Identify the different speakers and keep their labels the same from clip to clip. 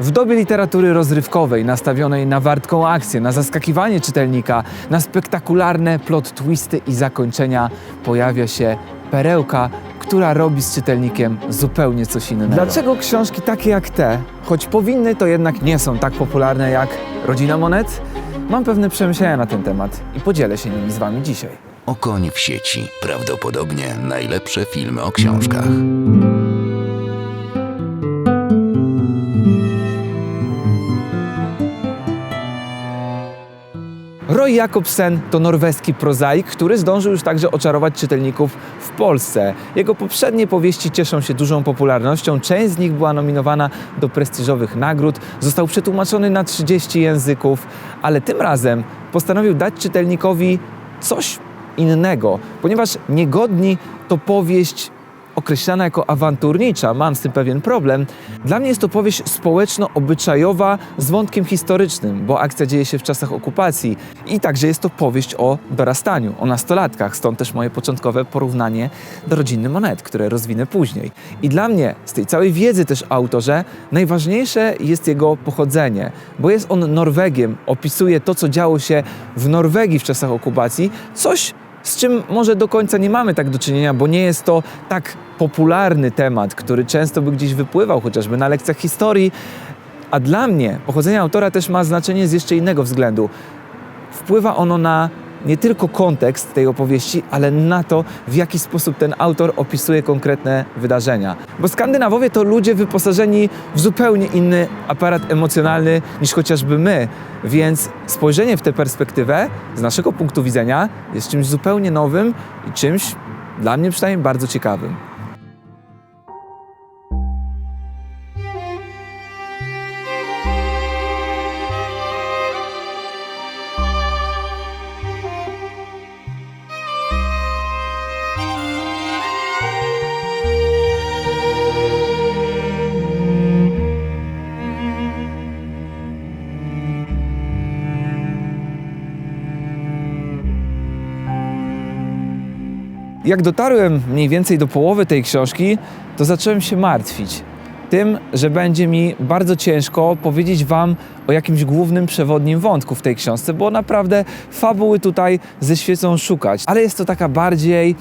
Speaker 1: W dobie literatury rozrywkowej, nastawionej na wartką akcję, na zaskakiwanie czytelnika, na spektakularne plot twisty i zakończenia, pojawia się perełka, która robi z czytelnikiem zupełnie coś innego. Dlaczego książki takie jak te, choć powinny, to jednak nie są tak popularne jak Rodzina Monet? Mam pewne przemyślenia na ten temat i podzielę się nimi z Wami dzisiaj.
Speaker 2: Okoń w sieci. Prawdopodobnie najlepsze filmy o książkach.
Speaker 1: Roy Jakobsen to norweski prozaik, który zdążył już także oczarować czytelników w Polsce. Jego poprzednie powieści cieszą się dużą popularnością, część z nich była nominowana do prestiżowych nagród, został przetłumaczony na 30 języków, ale tym razem postanowił dać czytelnikowi coś innego, ponieważ Niegodni to powieść określana jako awanturnicza, mam z tym pewien problem. Dla mnie jest to powieść społeczno-obyczajowa z wątkiem historycznym, bo akcja dzieje się w czasach okupacji i także jest to powieść o dorastaniu, o nastolatkach, stąd też moje początkowe porównanie do Rodziny Monet, które rozwinę później. I dla mnie, z tej całej wiedzy też o autorze, najważniejsze jest jego pochodzenie, bo jest on Norwegiem, opisuje to, co działo się w Norwegii w czasach okupacji, coś z czym może do końca nie mamy tak do czynienia, bo nie jest to tak popularny temat, który często by gdzieś wypływał, chociażby na lekcjach historii. A dla mnie pochodzenie autora też ma znaczenie z jeszcze innego względu. Wpływa ono na nie tylko kontekst tej opowieści, ale na to, w jaki sposób ten autor opisuje konkretne wydarzenia. Bo Skandynawowie to ludzie wyposażeni w zupełnie inny aparat emocjonalny niż chociażby my, więc spojrzenie w tę perspektywę z naszego punktu widzenia jest czymś zupełnie nowym i czymś, dla mnie przynajmniej, bardzo ciekawym. Jak dotarłem mniej więcej do połowy tej książki, to zacząłem się martwić tym, że będzie mi bardzo ciężko powiedzieć Wam o jakimś głównym przewodnim wątku w tej książce, bo naprawdę fabuły tutaj ze świecą szukać. Ale jest to taka bardziej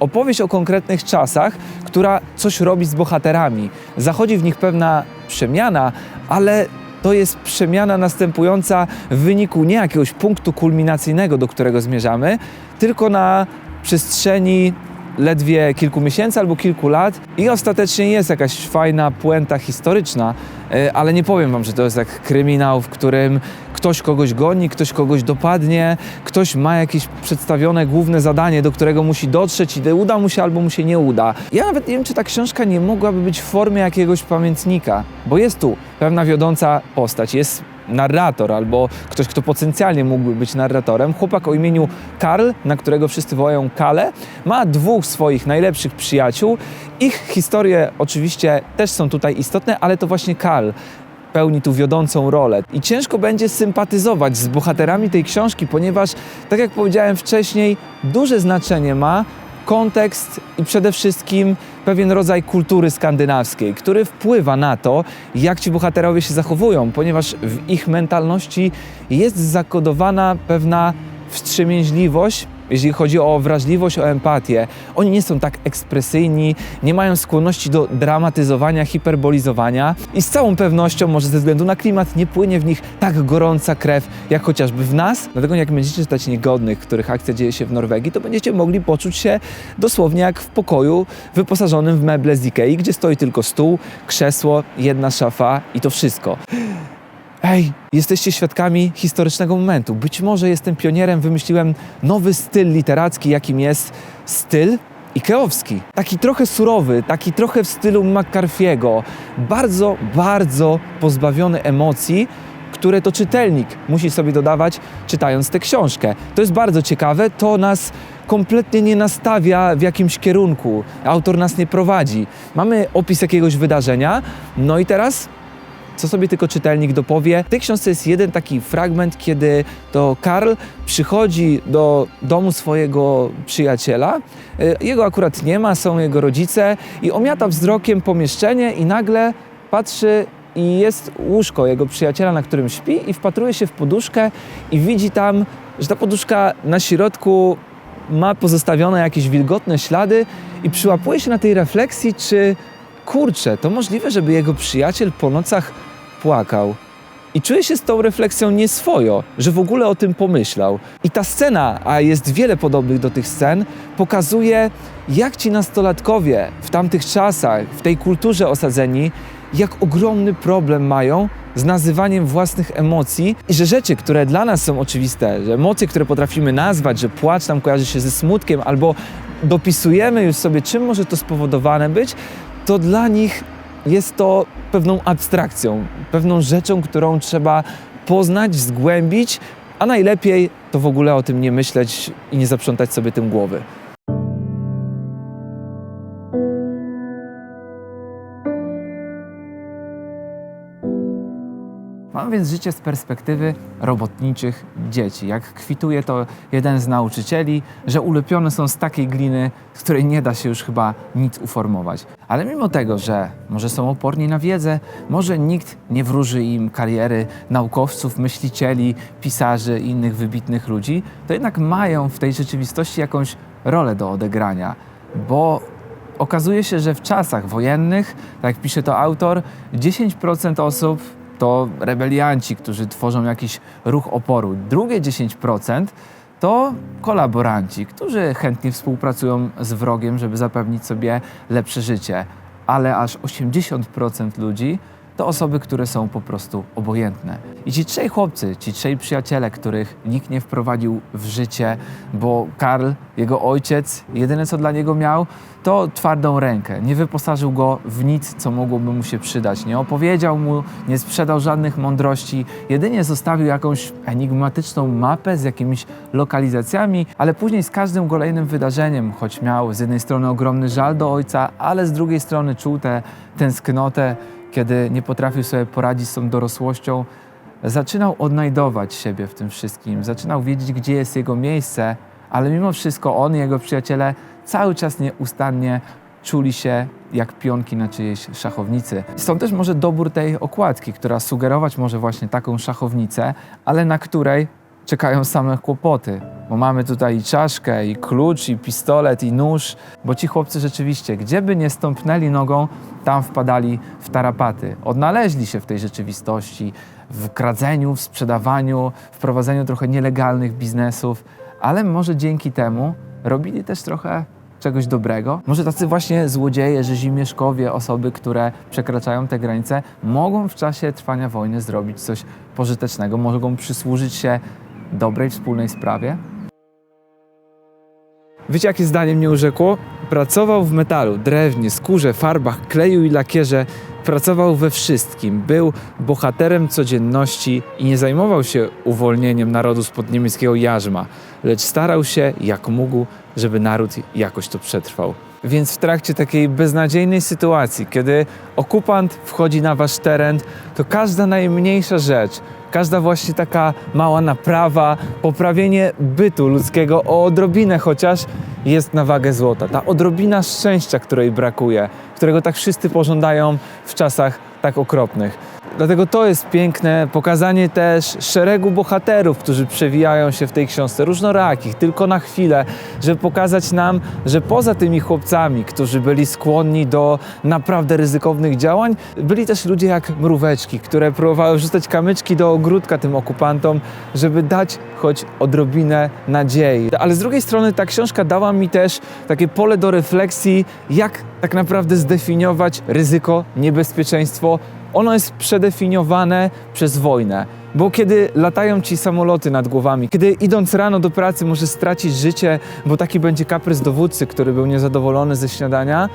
Speaker 1: opowieść o konkretnych czasach, która coś robi z bohaterami. Zachodzi w nich pewna przemiana, ale to jest przemiana następująca w wyniku nie jakiegoś punktu kulminacyjnego, do którego zmierzamy, tylko na przestrzeni ledwie kilku miesięcy albo kilku lat i ostatecznie jest jakaś fajna puenta historyczna, e, ale nie powiem wam, że to jest jak kryminał, w którym ktoś kogoś goni, ktoś kogoś dopadnie, ktoś ma jakieś przedstawione główne zadanie, do którego musi dotrzeć i uda mu się albo mu się nie uda. Ja nawet nie wiem, czy ta książka nie mogłaby być w formie jakiegoś pamiętnika, bo jest tu pewna wiodąca postać, jest narrator albo ktoś, kto potencjalnie mógłby być narratorem. Chłopak o imieniu Karl, na którego wszyscy wołają Kale, ma dwóch swoich najlepszych przyjaciół. Ich historie oczywiście też są tutaj istotne, ale to właśnie Karl pełni tu wiodącą rolę. I ciężko będzie sympatyzować z bohaterami tej książki, ponieważ, tak jak powiedziałem wcześniej, duże znaczenie ma kontekst i przede wszystkim pewien rodzaj kultury skandynawskiej, który wpływa na to, jak ci bohaterowie się zachowują, ponieważ w ich mentalności jest zakodowana pewna wstrzemięźliwość, jeśli chodzi o wrażliwość, o empatię. Oni nie są tak ekspresyjni, nie mają skłonności do dramatyzowania, hiperbolizowania i z całą pewnością, może ze względu na klimat, nie płynie w nich tak gorąca krew, jak chociażby w nas. Dlatego jak będziecie czytać Niegodnych, których akcja dzieje się w Norwegii, to będziecie mogli poczuć się dosłownie jak w pokoju wyposażonym w meble z Ikei, gdzie stoi tylko stół, krzesło, jedna szafa i to wszystko. Ej, jesteście świadkami historycznego momentu. Być może jestem pionierem, wymyśliłem nowy styl literacki, jakim jest styl Ikeowski. Taki trochę surowy, taki trochę w stylu McCarthy'ego. Bardzo, bardzo pozbawiony emocji, które to czytelnik musi sobie dodawać, czytając tę książkę. To jest bardzo ciekawe, to nas kompletnie nie nastawia w jakimś kierunku. Autor nas nie prowadzi. Mamy opis jakiegoś wydarzenia, no i teraz co sobie tylko czytelnik dopowie. W tej książce jest jeden taki fragment, kiedy to Karl przychodzi do domu swojego przyjaciela. E, Jego akurat nie ma, są jego rodzice i omiata wzrokiem pomieszczenie i nagle patrzy i jest łóżko jego przyjaciela, na którym śpi i wpatruje się w poduszkę i widzi tam, że ta poduszka na środku ma pozostawione jakieś wilgotne ślady i przyłapuje się na tej refleksji, czy kurczę, to możliwe, żeby jego przyjaciel po nocach płakał. I czuje się z tą refleksją nieswojo, że w ogóle o tym pomyślał. I ta scena, a jest wiele podobnych do tych scen, pokazuje, jak ci nastolatkowie w tamtych czasach, w tej kulturze osadzeni, jak ogromny problem mają z nazywaniem własnych emocji i że rzeczy, które dla nas są oczywiste, że emocje, które potrafimy nazwać, że płacz nam kojarzy się ze smutkiem albo dopisujemy już sobie, czym może to spowodowane być, to dla nich jest to pewną abstrakcją, pewną rzeczą, którą trzeba poznać, zgłębić, a najlepiej to w ogóle o tym nie myśleć i nie zaprzątać sobie tym głowy. Mam więc życie z perspektywy robotniczych dzieci. Jak kwituje to jeden z nauczycieli, że ulepione są z takiej gliny, z której nie da się już chyba nic uformować. Ale mimo tego, że może są oporni na wiedzę, może nikt nie wróży im kariery naukowców, myślicieli, pisarzy i innych wybitnych ludzi, to jednak mają w tej rzeczywistości jakąś rolę do odegrania, bo okazuje się, że w czasach wojennych, tak jak pisze to autor, 10% osób to rebelianci, którzy tworzą jakiś ruch oporu. Drugie 10% to kolaboranci, którzy chętnie współpracują z wrogiem, żeby zapewnić sobie lepsze życie. Ale aż 80% ludzi to osoby, które są po prostu obojętne. I ci trzej chłopcy, ci trzej przyjaciele, których nikt nie wprowadził w życie, bo Karl, jego ojciec, jedyne co dla niego miał, to twardą rękę. Nie wyposażył go w nic, co mogłoby mu się przydać. Nie opowiedział mu, nie sprzedał żadnych mądrości, jedynie zostawił jakąś enigmatyczną mapę z jakimiś lokalizacjami, ale później z każdym kolejnym wydarzeniem, choć miał z jednej strony ogromny żal do ojca, ale z drugiej strony czuł tę tęsknotę, kiedy nie potrafił sobie poradzić z tą dorosłością, zaczynał odnajdować siebie w tym wszystkim, zaczynał wiedzieć, gdzie jest jego miejsce, ale mimo wszystko on i jego przyjaciele cały czas nieustannie czuli się jak pionki na czyjejś szachownicy. Stąd też może dobór tej okładki, która sugerować może właśnie taką szachownicę, ale na której czekają same kłopoty. Bo mamy tutaj i czaszkę, i klucz, i pistolet, i nóż, bo ci chłopcy rzeczywiście, gdzie by nie stąpnęli nogą, tam wpadali w tarapaty. Odnaleźli się w tej rzeczywistości, w kradzeniu, w sprzedawaniu, w prowadzeniu trochę nielegalnych biznesów, ale może dzięki temu robili też trochę czegoś dobrego. Może tacy właśnie złodzieje, rzezimieszkowie, osoby, które przekraczają te granice, mogą w czasie trwania wojny zrobić coś pożytecznego, mogą przysłużyć się dobrej wspólnej sprawie. Wiecie, jakie zdanie mnie urzekło? Pracował w metalu, drewnie, skórze, farbach, kleju i lakierze. Pracował we wszystkim. Był bohaterem codzienności i nie zajmował się uwolnieniem narodu spod niemieckiego jarzma, lecz starał się, jak mógł, żeby naród jakoś to przetrwał. Więc w trakcie takiej beznadziejnej sytuacji, kiedy okupant wchodzi na wasz teren, to każda najmniejsza rzecz, każda właśnie taka mała naprawa, poprawienie bytu ludzkiego o odrobinę chociaż jest na wagę złota. Ta odrobina szczęścia, której brakuje, którego tak wszyscy pożądają w czasach tak okropnych. Dlatego to jest piękne pokazanie też szeregu bohaterów, którzy przewijają się w tej książce, różnorakich, tylko na chwilę, żeby pokazać nam, że poza tymi chłopcami, którzy byli skłonni do naprawdę ryzykownych działań, byli też ludzie jak mróweczki, które próbowały wrzucać kamyczki do ogródka tym okupantom, żeby dać choć odrobinę nadziei. Ale z drugiej strony ta książka dała mi też takie pole do refleksji, jak tak naprawdę zdefiniować ryzyko, niebezpieczeństwo, ono jest przedefiniowane przez wojnę. Bo kiedy latają ci samoloty nad głowami, kiedy idąc rano do pracy może stracić życie, bo taki będzie kaprys dowódcy, który był niezadowolony ze śniadania,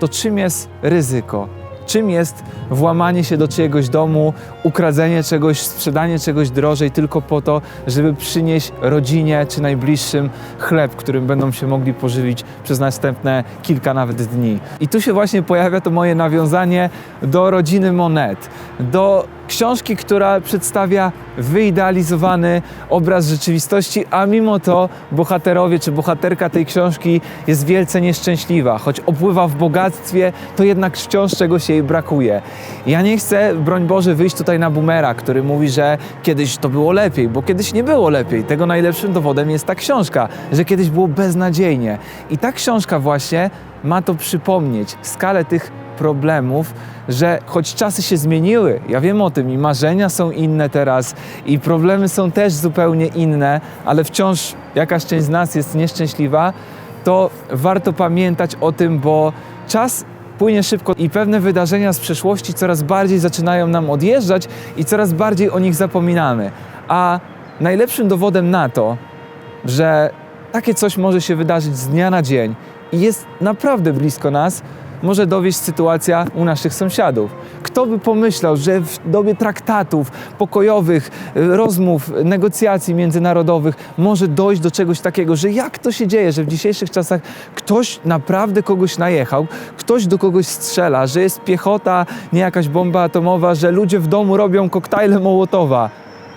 Speaker 1: to czym jest ryzyko? Czym jest włamanie się do czyjegoś domu, ukradzenie czegoś, sprzedanie czegoś drożej tylko po to, żeby przynieść rodzinie czy najbliższym chleb, którym będą się mogli pożywić przez następne kilka nawet dni. I tu się właśnie pojawia to moje nawiązanie do rodziny Monet, do książki, która przedstawia wyidealizowany obraz rzeczywistości, a mimo to bohaterowie czy bohaterka tej książki jest wielce nieszczęśliwa. Choć opływa w bogactwie, to jednak wciąż czegoś jej brakuje. Ja nie chcę, broń Boże, wyjść tutaj na boomera, który mówi, że kiedyś to było lepiej, bo kiedyś nie było lepiej. Tego najlepszym dowodem jest ta książka, że kiedyś było beznadziejnie. I ta książka właśnie ma to przypomnieć, skalę tych problemów, że choć czasy się zmieniły, ja wiem o tym i marzenia są inne teraz i problemy są też zupełnie inne, ale wciąż jakaś część z nas jest nieszczęśliwa, to warto pamiętać o tym, bo czas płynie szybko i pewne wydarzenia z przeszłości coraz bardziej zaczynają nam odjeżdżać i coraz bardziej o nich zapominamy. A najlepszym dowodem na to, że takie coś może się wydarzyć z dnia na dzień i jest naprawdę blisko nas, może dowieść sytuacja u naszych sąsiadów. Kto by pomyślał, że w dobie traktatów pokojowych, y, rozmów, negocjacji międzynarodowych może dojść do czegoś takiego, że jak to się dzieje, że w dzisiejszych czasach ktoś naprawdę kogoś najechał, ktoś do kogoś strzela, że jest piechota, nie jakaś bomba atomowa, że ludzie w domu robią koktajle Mołotowa.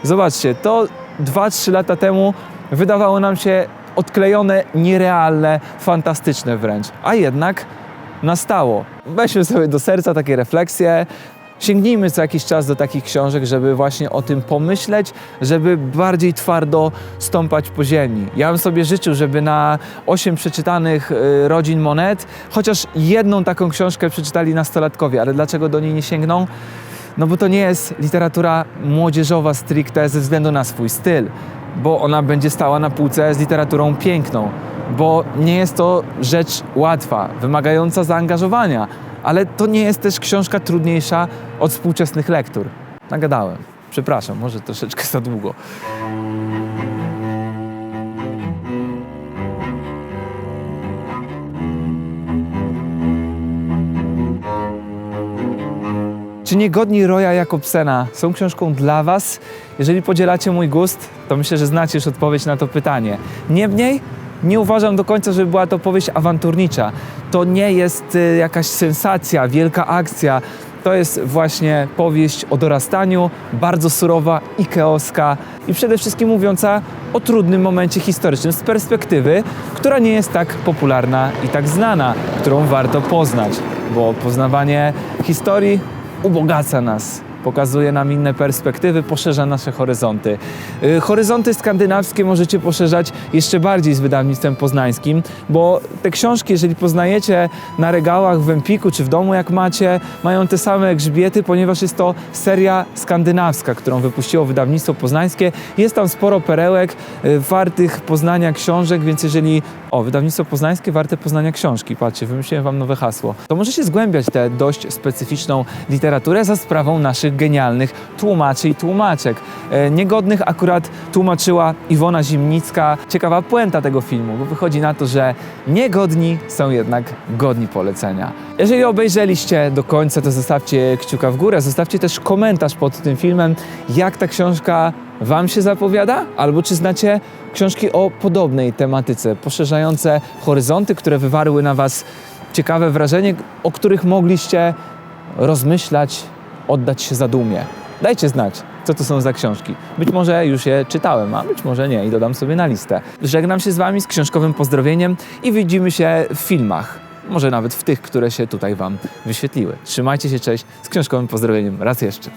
Speaker 1: Zobaczcie, to 2-3 lata temu wydawało nam się odklejone, nierealne, fantastyczne wręcz. A jednak nastało. Weźmy sobie do serca takie refleksje. Sięgnijmy co jakiś czas do takich książek, żeby właśnie o tym pomyśleć, żeby bardziej twardo stąpać po ziemi. Ja bym sobie życzył, żeby na osiem przeczytanych y, rodzin monet chociaż jedną taką książkę przeczytali nastolatkowie, ale dlaczego do niej nie sięgną? No bo to nie jest literatura młodzieżowa stricte ze względu na swój styl, bo ona będzie stała na półce z literaturą piękną, bo nie jest to rzecz łatwa, wymagająca zaangażowania, ale to nie jest też książka trudniejsza od współczesnych lektur. Nagadałem. Przepraszam, może troszeczkę za długo. Czy Niegodni Roya Jakobsena są książką dla Was? Jeżeli podzielacie mój gust, to myślę, że znacie już odpowiedź na to pytanie. Niemniej nie uważam do końca, żeby była to powieść awanturnicza. To nie jest y, jakaś sensacja, wielka akcja. To jest właśnie powieść o dorastaniu, bardzo surowa, ikeoska i przede wszystkim mówiąca o trudnym momencie historycznym z perspektywy, która nie jest tak popularna i tak znana, którą warto poznać, bo poznawanie historii ubogaca nas, pokazuje nam inne perspektywy, poszerza nasze horyzonty. Y, Horyzonty skandynawskie możecie poszerzać jeszcze bardziej z wydawnictwem poznańskim, bo te książki, jeżeli poznajecie na regałach w Empiku czy w domu, jak macie, mają te same grzbiety, ponieważ jest to seria skandynawska, którą wypuściło wydawnictwo poznańskie. Jest tam sporo perełek y, wartych poznania książek, więc jeżeli o, wydawnictwo poznańskie warte poznania książki. Patrzcie, wymyśliłem wam nowe hasło. To możecie zgłębiać tę dość specyficzną literaturę za sprawą naszych genialnych tłumaczy i tłumaczek. E, niegodnych akurat tłumaczyła Iwona Zimnicka. Ciekawa puenta tego filmu, bo wychodzi na to, że niegodni są jednak godni polecenia. Jeżeli obejrzeliście do końca, to zostawcie kciuka w górę, zostawcie też komentarz pod tym filmem, jak ta książka Wam się zapowiada? Albo czy znacie książki o podobnej tematyce, poszerzające horyzonty, które wywarły na Was ciekawe wrażenie, o których mogliście rozmyślać, oddać się zadumie? Dajcie znać, co to są za książki. Być może już je czytałem, a być może nie i dodam sobie na listę. Żegnam się z Wami z książkowym pozdrowieniem i widzimy się w filmach. Może nawet w tych, które się tutaj Wam wyświetliły. Trzymajcie się, cześć, z książkowym pozdrowieniem raz jeszcze.